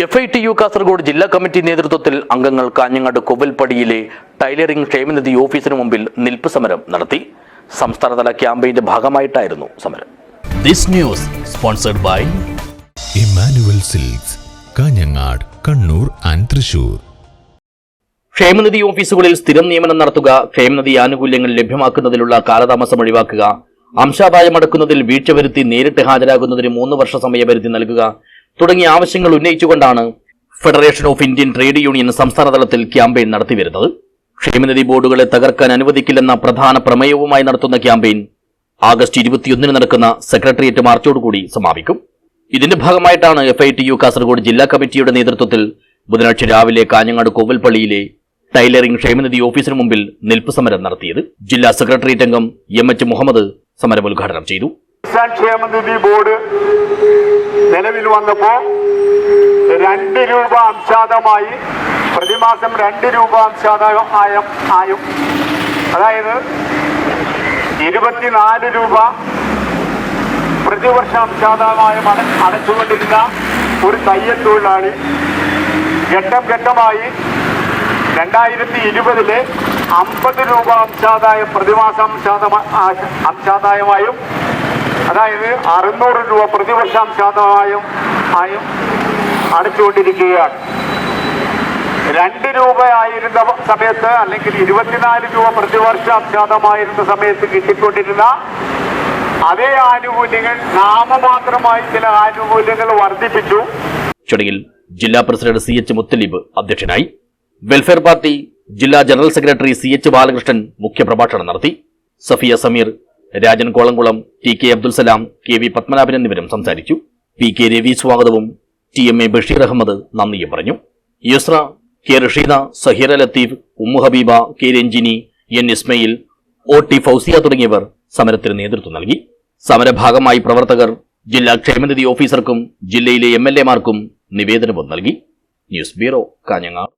F I T U Kasaragod ജില്ലാ committee നേതൃത്വത്തിൽ അംഗങ്ങൾ കാഞ്ഞങ്ങാട് കൊവൽപ്പടിയിലെ ടൈലറിംഗ് ക്ഷേമനിധി ഓഫീസിന് മുമ്പിൽ നിൽപ്പ് സമരം നടത്തി. സംസ്ഥാനതല ക്യാമ്പയിന്റെ ഭാഗമായിട്ടായിരുന്നു സമരം. This news sponsored by Immanuel silks Kanhangad Kannur and Thrissur ക്ഷേമനിധി ഓഫീസുകളിൽ സ്ഥിരം നിയമനം നടത്തുക ക്ഷേമനിധി ആനുകൂല്യങ്ങൾ ലഭ്യമാക്കുന്നതിലുള്ള കാലതാമസം ഒഴിവാക്കുക അംശാദായം അടക്കുന്നതിൽ വീഴ്ച വരുത്തി നേരിട്ട് ഹാജരാകുന്നതിന് മൂന്ന് വർഷ സമയപരിധി നൽകുക തുടങ്ങിയ ആവശ്യങ്ങൾ ഉന്നയിച്ചുകൊണ്ടാണ് federation of Indian trade union സംസ്ഥാന തലത്തിൽ ക്യാമ്പയിൻ നടത്തിവരുന്നത്. ക്ഷേമനിധി ബോർഡുകളെ തകർക്കാൻ അനുവദിക്കില്ലെന്ന പ്രധാന പ്രമേയവുമായി നടത്തുന്ന ക്യാമ്പയിൻ ആഗസ്റ്റ് ഇരുപത്തിയൊന്നിന് നടക്കുന്ന സെക്രട്ടേറിയറ്റ് മാർച്ചോടുകൂടി സമാപിക്കും. ഇതിന്റെ ഭാഗമായിട്ടാണ് F I T U Kasaragod ജില്ലാ കമ്മിറ്റിയുടെ നേതൃത്വത്തിൽ ബുധനാഴ്ച രാവിലെ കാഞ്ഞങ്ങാട് കോവൽപ്പള്ളിയിലെ ടൈലറിംഗ് ക്ഷേമനിധി ഓഫീസിന് മുമ്പിൽ നിൽപ്പ് സമരം നടത്തിയത്. ജില്ലാ സെക്രട്ടേറിയറ്റ് അംഗം എം എച്ച് മുഹമ്മദ് സമരം ഉദ്ഘാടനം ചെയ്തു. കിസാൻ ക്ഷേമനിധി ബോർഡ് നിലവിൽ വന്നപ്പോ രണ്ട് രൂപ അംശാദമായി പ്രതിമാസം രണ്ട് രൂപ അംശാദായം ആയം അതായത് ഇരുപത്തിനാല് രൂപ പ്രതിവർഷം അംശാദായമായും അടച്ചുകൊണ്ടിരുന്ന ഒരു തയ്യൽ തൊഴിലാളി ഘട്ടം ഘട്ടമായി രണ്ടായിരത്തി ഇരുപതിലെ അമ്പത് രൂപ അംശാദായം പ്രതിമാസ അംശാദ അംശാദായമായും അതായത് അറുന്നൂറ് രൂപ പ്രതിവർഷം ശാതമായും ആയും അടച്ചുകൊണ്ടിരിക്കുകയാണ്. രണ്ട് രൂപയായിരുന്ന സമയത്ത് അല്ലെങ്കിൽ ഇരുപത്തിനാല് രൂപ പ്രതിവർഷ അംശാദമായിരുന്ന സമയത്ത് കിട്ടിക്കൊണ്ടിരുന്ന അതേ ആനുകൂല്യങ്ങൾ നാമമാത്രമായി ചില ആനുകൂല്യങ്ങൾ വർദ്ധിപ്പിച്ചു. ചടങ്ങിൽ ജില്ലാ പ്രസിഡന്റ് സി എച്ച് മുത്തലീബ് അധ്യക്ഷനായി. വെൽഫെയർ പാർട്ടി ജില്ലാ general secretary C H Balakrishnan മുഖ്യപ്രഭാഷണം നടത്തി. Safiya Sameer Rajan Kolamkulam T K Abdul Salam K V Padmanabhan എന്നിവരും സംസാരിച്ചു. പി കെ രവി സ്വാഗതവും T M A Basheer Ahmed നന്ദിയും പറഞ്ഞു. Yusra K Rasheeda Saheera Latheef Ummu Habeeba K Ranjini N Ismail O T Fousiya തുടങ്ങിയവർ സമരത്തിന് നേതൃത്വം നൽകി. സമരഭാഗമായി പ്രവർത്തകർ ജില്ലാ ക്ഷേമനിധി ഓഫീസർക്കും ജില്ലയിലെ എം എൽ എമാർക്കും നിവേദനവും നൽകി. News bureau Kanhangad.